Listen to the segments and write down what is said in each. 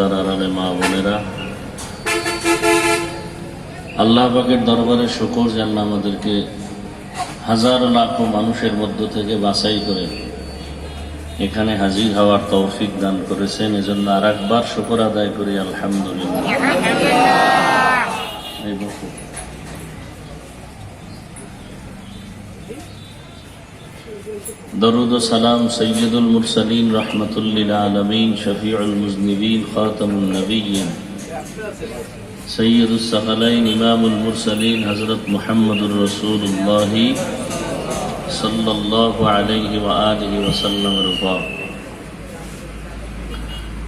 দারারে মা বোনেরা দরবারে শকর যেন আমাদেরকে হাজার লাখ মানুষের মধ্য থেকে বাছাই করে এখানে হাজির হওয়ার তৌফিক দান করেছেন। এজন্য আর একবার শকর আদায় করি, আলহামদুলিল্লাহ এই বসো। درود و سلام سید المرسلین رحمت للعالمین شفیع المذنبین خاتم النبیین سید السقلین امام المرسلین حضرت محمد الرسول اللہ صلی اللہ علیہ وآلہ وسلم رفا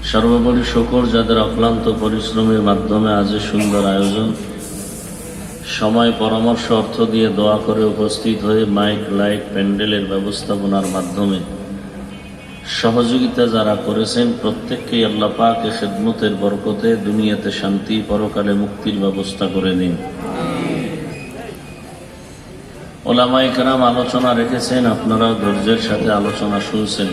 সর্বোপরি শকর যাদের অক্লান্ত পরিশ্রমের মাধ্যমে আজ সুন্দর আয়োজন সময় পরামর্শ অর্থ দিয়ে দোয়া করে উপস্থিত হয়ে মাইক, লাইট, প্যান্ডেলের ব্যবস্থাপনার মাধ্যমে সহযোগিতা যারা করেছেন, প্রত্যেককেই আল্লাহ এ খেদমতের বরকতে দুনিয়াতে শান্তি, পরকালে মুক্তির ব্যবস্থা করে দিন। ওলামাই কেরাম আলোচনা রেখেছেন আপনারা ধৈর্যের সাথে আলোচনা শুনছেন।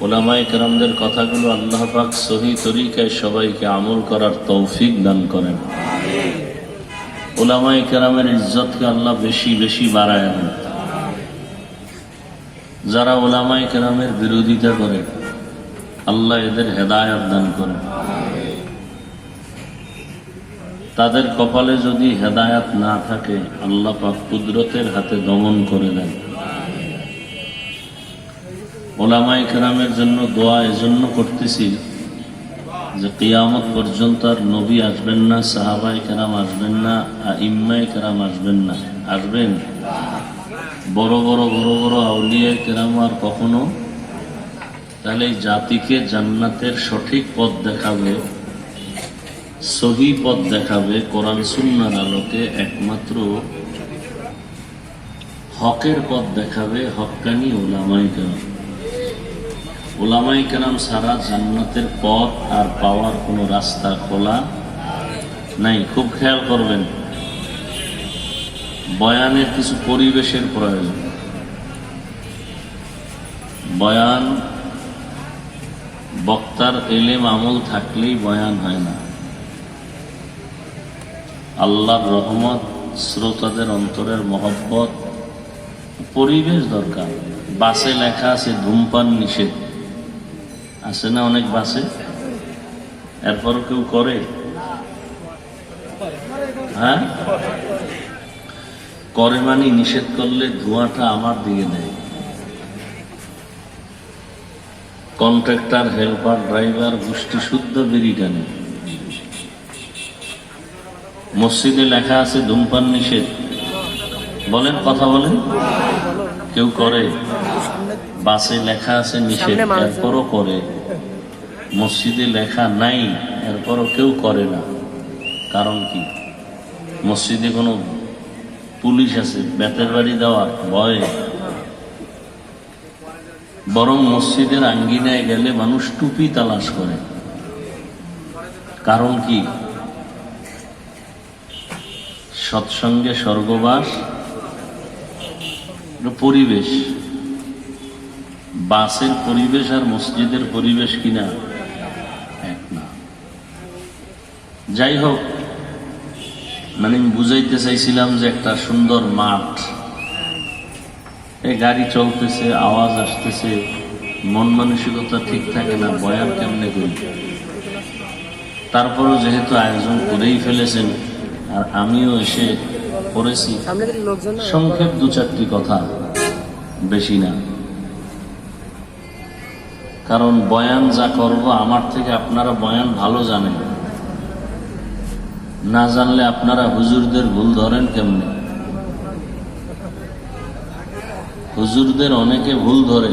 ওলামাই কেরামদের কথাগুলো আল্লাহ পাক সহি তরিকায় সবাইকে আমল করার তৌফিক দান করেন। ওলামাই কেরামের ইজ্জতকে আল্লাহ বেশি বেশি বাড়ায় যারা ওলামাই কেরামের বিরোধিতা করে, আল্লাহ এদের হেদায়ত দান করে। তাদের কপালে যদি হেদায়াত না থাকে, আল্লাহ পাক কুদরতের হাতে দমন করে দেন। ওলামাই কেরামের জন্য দোয়া এজন্য করতেছি যে কিয়ামত পর্যন্ত আর নবী আসবেন না সাহাবাই কেরাম আসবেন না আর ইম্মাই কেরাম আসবেন না। আসবেন? বড় বড় বড় বড় আউলিয়া কেরাম আর কখনো? তাহলে জাতিকে জান্নাতের সঠিক পথ দেখাবে, সহি পথ দেখাবে কোরআন সুন্নার আলোকে একমাত্র হকের পথ দেখাবে হক্কানি ওলামাই কেরাম। ওলামাই কেরাম সারা জান্নাতের পথ আর পাওয়ার কোনো রাস্তা খোলা নাই। খুব খেয়াল করবেন। বয়ানের কিছু পরিবেশের প্রয়োজন। বয়ান, বক্তার এলেম আমল থাকলেই বয়ান হয় না। আল্লাহর রহমত, শ্রোতাদের অন্তরের মহব্বত, পরিবেশ দরকার। বাসে লেখা আছে, ধূমপান নিষেধ। আছে না অনেক বাসে? এরপর কেউ করে? হ্যাঁ? করে মানে নিষেধ করলে ধোঁয়াটা আমার দিকে দেয় কন্ট্রাক্টর, হেল্পার, ড্রাইভার, গোষ্ঠী শুদ্ধ বেরি মসজিদে লেখা আছে ধূমপান নিষেধ। বলেন, কথা বলেন। কেউ করে? বাসে লেখা আছে নিষেধ এরপরও করে। মসজিদে লেখা নাই এরপরও কেউ করে না। কারণ কি? মসজিদে কোনো পুলিশ আছে বেতের বাড়ি দেওয়ার ভয়ে। বরং মসজিদের আঙ্গিনায় গেলে মানুষ টুপি তালাশ করে। কারণ কি? সৎসঙ্গে স্বর্গবাস পরিবেশ। বাসের পরিবেশ আর মসজিদের পরিবেশ কিনা? এক না। যাই হোক মানে আমি বুঝাইতে চাইছিলাম যে একটা সুন্দর মাঠ। এই গাড়ি চলতেছে আওয়াজ আসতেছে মন মানসিকতা ঠিক থাকে না বয়ান কেমনে করি? তারপরও যেহেতু আয়োজন করেই ফেলেছেন আর আমিও এসে করেছি। সংক্ষেপ দু চারটি কথা বেশি না। কারণ বয়ান যা করব, আমার থেকে আপনারা বয়ান ভালো জানেন। না জানলে আপনারা হুজুরদের ভুল ধরেন কেমনে? হুজুরদের অনেকে ভুল ধরে।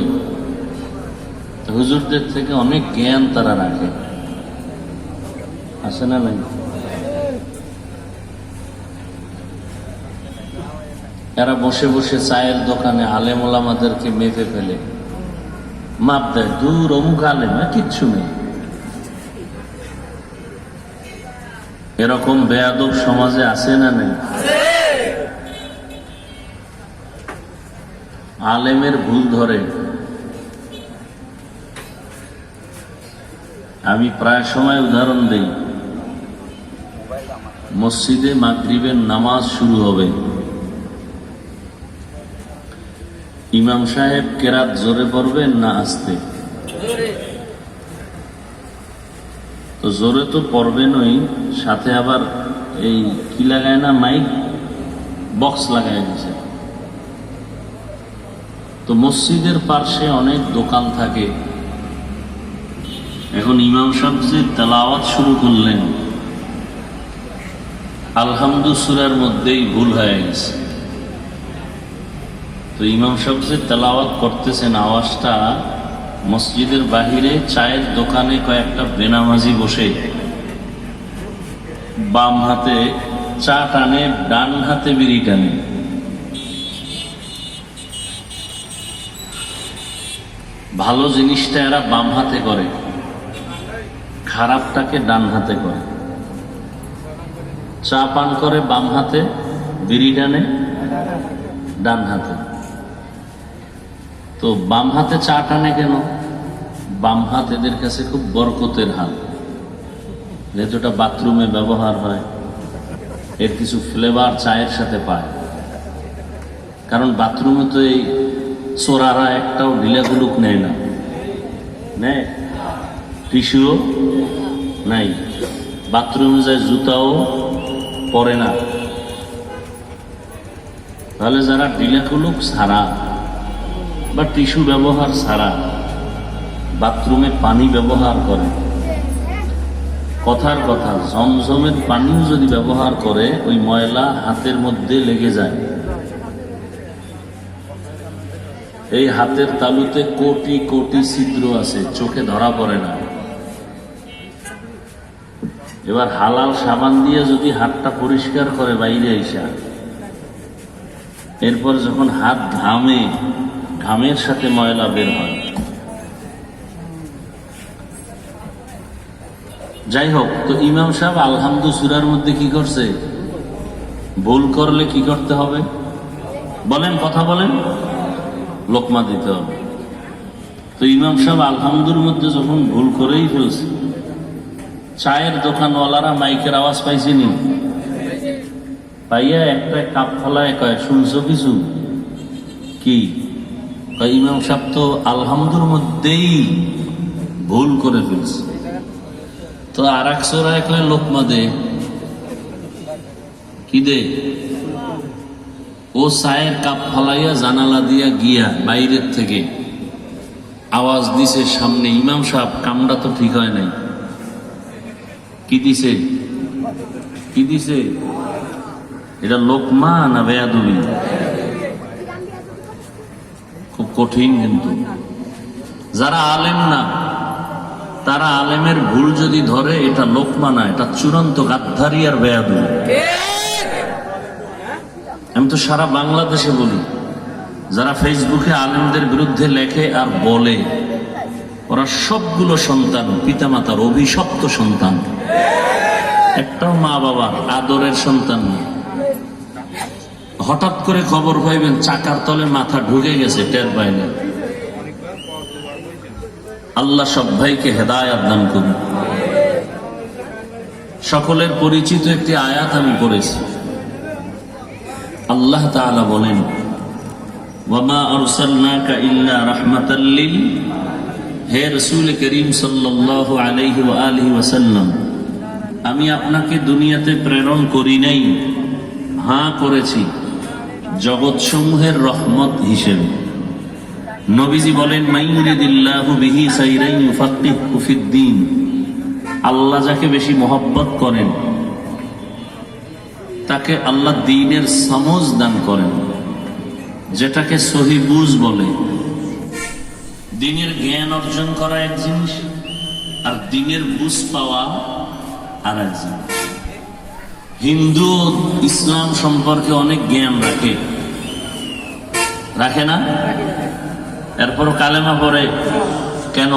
হুজুরদের থেকে অনেক জ্ঞান তারা রাখে। আছে না নাই? এরা বসে বসে চায়ের দোকানে আলেম ওলামাদেরকে মেপে ফেলে। মাপ দেয় দূর অমুক আলেম কিচ্ছু নেই। এরকম বেয়াদব সমাজে আছে না নেই? আলেমের ভুল ধরে। আমি প্রায় সময় উদাহরণ দিই। মসজিদে মাগরিবের নামাজ শুরু হবে। ইমাম সাহেব কেরাত জোরে পড়বেন না আসতে? তো জোরে তো পড়বেনই, সাথে আবার এই কি লাগায় না মাইক? বক্স লাগায় দিছে তো মসজিদের পার্শ্বে অনেক দোকান থাকে। এখন ইমাম সাহেব যে তেলাওয়াত শুরু করলেন আলহামদু সুরার মধ্যেই ভুল হয়ে গেছে। তো ইমাম সাহেব যে তেলাওয়াত করতেছেন আওয়াজটা মসজিদের বাহিরে চায়ের দোকানে কয়েকটা বেনামাজি বসে। বাম হাতে চা টানে, ডান হাতে বিড়ি টানে। ভালো জিনিসটা এরা বাম হাতে করে, খারাপটাকে ডান হাতে করে। চা পান করে বাম হাতে, বিড়ি টানে, ডান হাতে। তো বাম হাতে চা টানে কেন? বাম হাত এদের কাছে খুব বরকতের হাত। যেহেতু বাথরুমে ব্যবহার হয়। এর কিছু ফ্লেভার চায়ের সাথে পায়। কারণ বাথরুমে তো এই চোরারা একটাও ঢিলাগুলুক নেয় না। নেয়? টিস্যুও নাই। বাথরুমে যায় জুতাও পরে না। তাহলে যারা ঢিলাগুলুক ছাড়া বা টিস্যু ব্যবহার ছাড়া বাথরুমে পানি ব্যবহার করে। কথার কথা, জমজমের পানিও যদি ব্যবহার করে, ওই ময়লা হাতের মধ্যে লেগে যায়। এই হাতের তালুতে কোটি কোটি ছিদ্র আছে, চোখে ধরা পড়ে না। এবার হালাল সাবান দিয়ে যদি হাতটা পরিষ্কার করে বাইরে আইসা, এরপর যখন হাত ঘামে ঘামের সাথে ময়লা বের হয়। যাই হোক তো ইমাম সাহেব আলহামদু সুরার মধ্যে কি করছে? ভুল করলে কি করতে হবে? বলেন, কথা বলেন। লোকমা দিতে হবে। তো ইমাম সাহেব আলহামদুর মধ্যে যখন ভুল করেই ফেলছে, চায়ের দোকানওয়ালারা মাইকের আওয়াজ পাইছেনি পাইয়া একটা কাপ ফলায় কয়, শুনছো কিছু? কি? ইমাম সাহেব তো আলহামদুর মধ্যেই ভুল করে ফেলছে। তো আর এক সোরা একলে লোকমা দে। কি দে? ও চায়ের কাপ ফালাইয়া জানালা দিয়া গিয়া বাইরের থেকে আওয়াজ দিছে সামনে, ইমাম সাহেব, কামটা তো ঠিক হয় নাই। কি দিছে? কি দিছে? এটা লোকমা না বেয়াদুবি? কঠিন কিন্তু। যারা আলেম না, তারা আলেমের ভুল যদি ধরে, এটা লোকমা না, এটা চূড়ান্ত গাদ্ধারি আর বেয়াদুবি। আমি তো সারা বাংলাদেশে বলি, যারা ফেসবুকে আলেমদের বিরুদ্ধে লেখে আর বলে, ওরা সবগুলো সন্তান, পিতামাতার অভিশপ্ত সন্তান। একটাও মা বাবার আদরের সন্তান না। হঠাৎ করে খবর পাইবেন, চাকার তলে মাথা ঢুকে গেছে টের পাইলে আল্লাহ সব ভাইকে হেদায়াত দান করুন। সকলের পরিচিত একটি আয়াত আমি করেছি আল্লাহ তাআলা বলেন, ওয়ামা আরসালনাকা ইল্লা রাহমাতাল লিল হে রাসূল করিম সাল্লাল্লাহু আলাইহি ওয়া আলিহি ওয়াসাল্লাম, আমি আপনাকে দুনিয়াতে প্রেরণ করি নাই হ্যাঁ করেছি। জগৎসমূহের রহমত হিসেবে। নবীজি বলেন আল্লাহ যাকে বেশি মহব্বত করেন, তাকে আল্লাহ দিনের সমজ দান করেন, যেটাকে সহিবুজ বলে। দিনের জ্ঞান অর্জন করা এক জিনিস, আর দিনের বুঝ পাওয়া আর এক জিনিস। হিন্দু ইসলাম সম্পর্কে অনেক জ্ঞান রাখে। রাখে না? এরপর কালেমা পরে কেন?